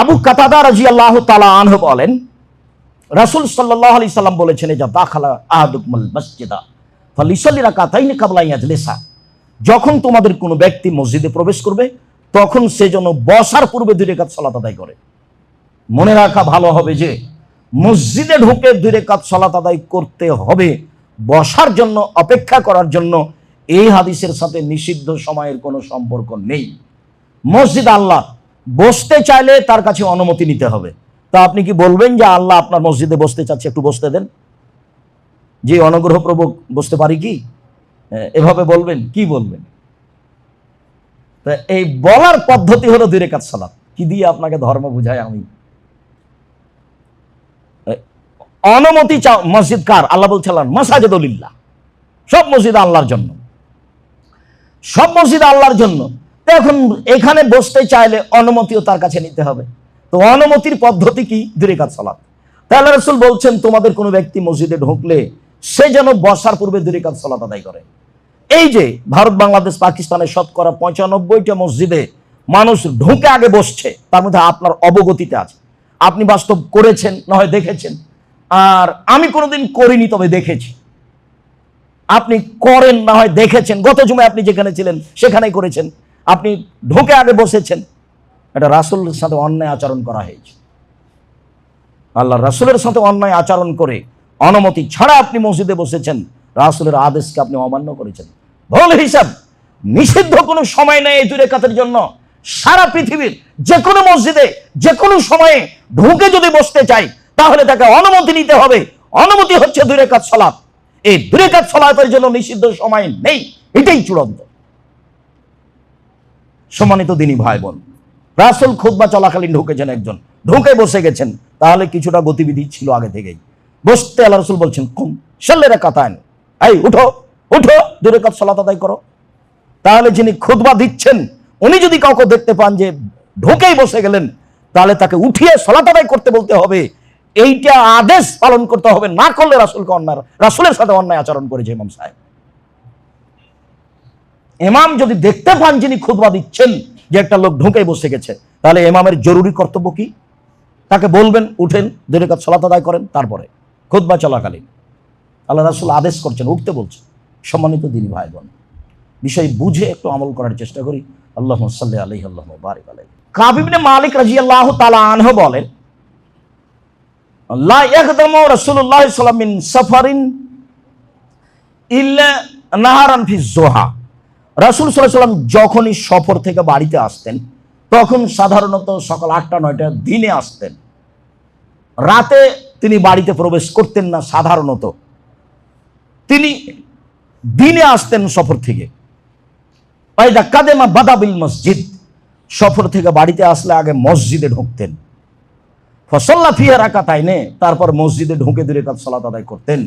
আবু কাতাদা রাজি আল্লাহ তালা আনহ বলেন, রাসুল সাল্লাহ আলি সাল্লাম বলেছেন যা দাখালা আহাদুকমল মসজিদা, ফলিসল্লি রাকাতাইনি কাবলাই আজলেসা যখন তোমাদের কোনো ব্যক্তি মসজিদে প্রবেশ করবে, তখন সে যেন বসার পূর্বে দুই রেখাত সলাত আদায় করে। মনে রাখা ভালো হবে যে, মসজিদে ঢুকে দুই রেখাত সলাত আদায় করতে হবে। বসার জন্য, অপেক্ষা করার জন্য এই হাদিসের সাথে নিষিদ্ধ সময়ের কোনো সম্পর্ক নেই। মসজিদ আল্লাহ বসতে চাইলে তার কাছে অনুমতি নিতে হবে। তা আপনি কি বলবেন যে আল্লাহ আপনার মসজিদে বসতে চাচ্ছে একটু বসতে দেন? যে অনুগ্রহপ্রবক বসতে পারি কি? হ্যাঁ, এভাবে বলবেন কি বলবেন? তা এই বলার পদ্ধতি হলো দুই রেখাত সালাত। কি দিয়ে আপনাকে ধর্ম বুঝায় আমি? অনুমতি চাও মসজিদ কার? আল্লাহ বলছিলেন মাসাজেদুলিল্লাহ। সব মসজিদ আল্লাহর জন্য। সব মসজিদ আল্লাহর জন্য। এখন এখানে বসতে চাইলে অনুমতিও তার কাছে নিতে হবে। তো অনুমতির পদ্ধতি কি? দুরেকাত সালাত। তাহলে রসুল বলছেন, তোমাদের কোনো ব্যক্তি মসজিদে ঢুকলে সে যেন বসার পূর্বে দুরেকাত সালাত আদায় করে। এই যে ভারত, বাংলাদেশ পাকিস্তানের শতকরা পঁচানব্বইটা মসজিদে মানুষ ঢুকে আগে বসছে, তার মধ্যে আপনার অবগতিতে আছে। আপনি বাস্তব করেছেন, না হয় দেখেছেন। আর আমি কোনোদিন করিনি, তবে দেখেছি। আপনি করেন, না হয় দেখেছেন। গত জুমায় আপনি যেখানে ছিলেন, সেখানেই করেছেন। আপনি ঢোকে আগে বসেছেন। এটা রাসুলের সাথে অন্যায় আচরণ করা হয়েছে। আল্লাহ রাসুলের সাথে অন্যায় আচরণ করে অনুমতি ছাড়া আপনি মসজিদে বসেছেন। রাসুলের আদেশকে আপনি অমান্য করেছেন। ভুল হিসাব, নিষিদ্ধ কোনো সময় নেই এই দুই রেখাতের জন্য। সারা পৃথিবীর যে কোনো মসজিদে যে কোনো সময়ে ঢুকে যদি বসতে চাই, তাহলে তাকে অনুমতি নিতে হবে। অনুমতি হচ্ছে দুই রেখাত সলাপ এই দুই রেখাত সলাপের জন্য নিষিদ্ধ সময় নেই। এটাই চূড়ান্ত। সম্মানিত দিনী ভাই বোন রাসুল খুদ্া চলাকালীন ঢুকেছেন একজন। ঢুকে বসে গেছেন। তাহলে কিছুটা গতিবিধি ছিল আগে থেকেই। বসতে আল্লাহ রসুল বলছেন, কম সাল্লেরা কাতায়ন এই, উঠো উঠো দূরে কাপ সলাত আদায় করো। তাহলে যিনি খুদবা দিচ্ছেন, উনি যদি কাউকে দেখতে পান যে ঢুকেই বসে গেলেন, তাহলে তাকে উঠিয়ে সলাত আদায় করতে বলতে হবে। এইটা আদেশ পালন করতে হবে, না করলে রাসুলকে অন্যায়, রাসুলের সাথে অন্যায় আচরণ করেছে ইমাম সাহেব। ইমাম যদি দেখতে পান যিনি খুদবা দিচ্ছেন যে একটা লোক ঢুকে বসে গেছে, তাহলে ইমামের জরুরি কর্তব্য কি? তাকে বলবেন, উঠেন দুই রেখাত সলাত আদায় করেন, তারপরে খুদবা চলাকালীন। আল্লাহ রাসুল আদেশ করছেন, উঠতে বলছেন, সম্মানিত দিনী ভাই বোন বিষয় বুঝে একটু আমল করার চেষ্টা করি। আল্লাহ সাল্লাহ আলহি আল্লাহ বারিক আলাই কাবিবনে মালিক রাজি আল্লাহ তালা আনহ বলেন, লা ইয়াকদাম রাসূলুল্লাহ সাল্লাল্লাহু সাফারিন ইল্লা নাহারান ফি জোহা রাসূল সাল্লাম যখনই সফর থেকে বাড়িতে আসতেন, তখন সাধারণত সকাল আটটা, নয়টা দিনে আসতেন। রাতে তিনি বাড়িতে প্রবেশ করতেন না সাধারণত। তিনি দিনে আসতেন সফর থেকে। পাইদা কাদেমা বাদাবিল মসজিদ, সফর থেকে বাড়িতে আসলে আগে মসজিদে ঢুকতেন। ফসল্লা ফিয়া রাখা তাই নে তারপর মসজিদে ঢুকে দূরে কাজ সালাত আদায় করতেন।